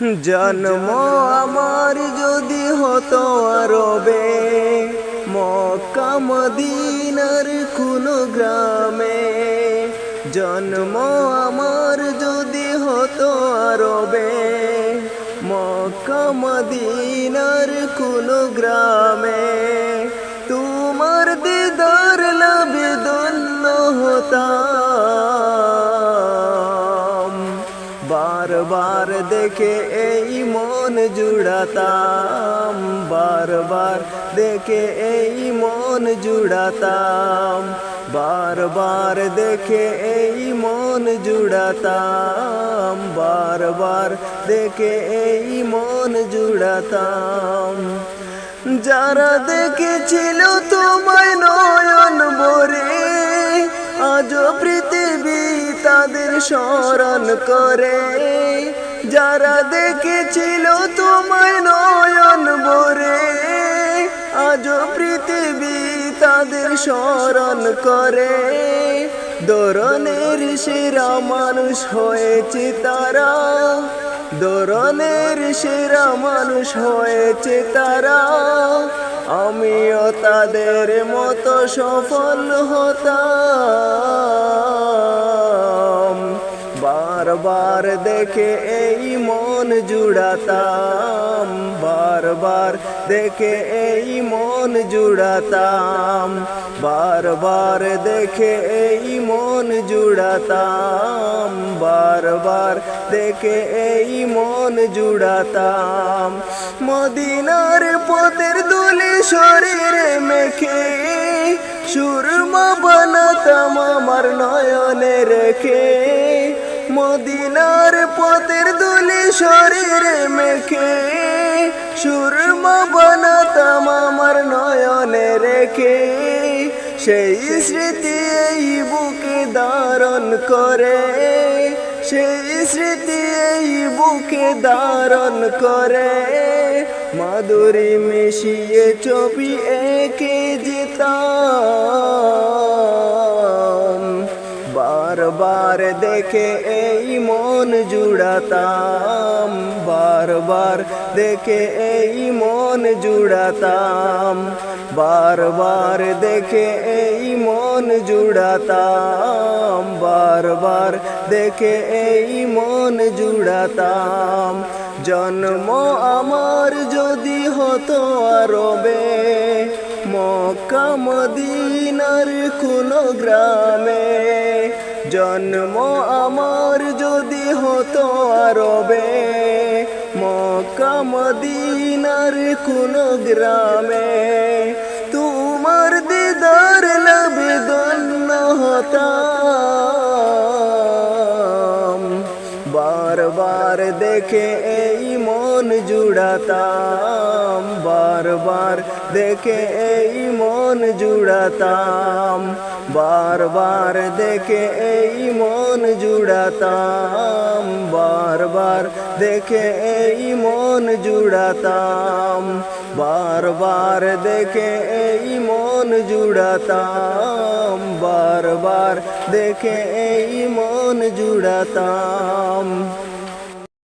জন্ম আমার যদি হতো মক্কা মদিনার কোনো গ্রামে। জন্ম আমার যদি হতো মক্কা মদিনার কোনো গ্রামে। তোমার দিদার লাভে দন্য হতাম। বারবার দেখে এই মন জুড়াতাম, বারবার দেখে এই মন জুড়াতাম, বারবার দেখে এই মন জুড়াতাম, বারবার দেখে এই মন জুড়াতাম। যারা দেখেছিল তোমায় নয়ন বরে আজ তাদের স্মরণ করে। যারা দেখেছিল তোমায় নয়ন বরে আজ পৃথিবী তাদের স্মরণ করে। দরনের সেরা মানুষ হয়েছে তারা দরনের সেরা মানুষ হয়েছে তারা। আমিও তাদের মতো সফল হতাম। বারবার দেখে এই মন জুড়াতাম, বারবার দেখে এই মন জুড়াতাম, বারবার দেখে এই মন জুড়াতাম, বারবার দেখে এই মন জুড়াতাম। মদিনার পথের দুলি শরীরে মেখে, সুরমা বানাতাম আমার নয়নে রেখে। মদিনার পথের দুলি শরীরে মেখে, সুরমা বানাতাম আমার নয়নে রেখে। সেই স্মৃতি এই বুকে ধারণ করে, সেই স্মৃতি এই বুকে ধারণ করে। মাধুরী মিশিয়ে ছবি একে যেতাম। বারবার দেখে এই মন জুড়াতাম, বারবার দেখে এই মন জুড়াতাম, বারবার দেখে এই মন জুড়াতাম, বারবার দেখে এই মন জুড়াতাম। জন্ম আমার যদি হতো আরবে, মক্কা মদিনার কোনো গ্রামে জন্ম আমার যদি হতো আরবে মক্কা মদিনার কোন গ্রামে তোমার দিদার লাভে দন্য হতাম। বারবার দেখে এই মন জুড়াতাম, বারবার দেখে এই মন জুড়াতাম, বারবার দেখে এই মন জুড়াতাম, বারবার দেখে এই মন জুড়াতাম, বারবার দেখে এই মন জুড়াতাম। বারবার দেখে এই মন জুড়াতাম।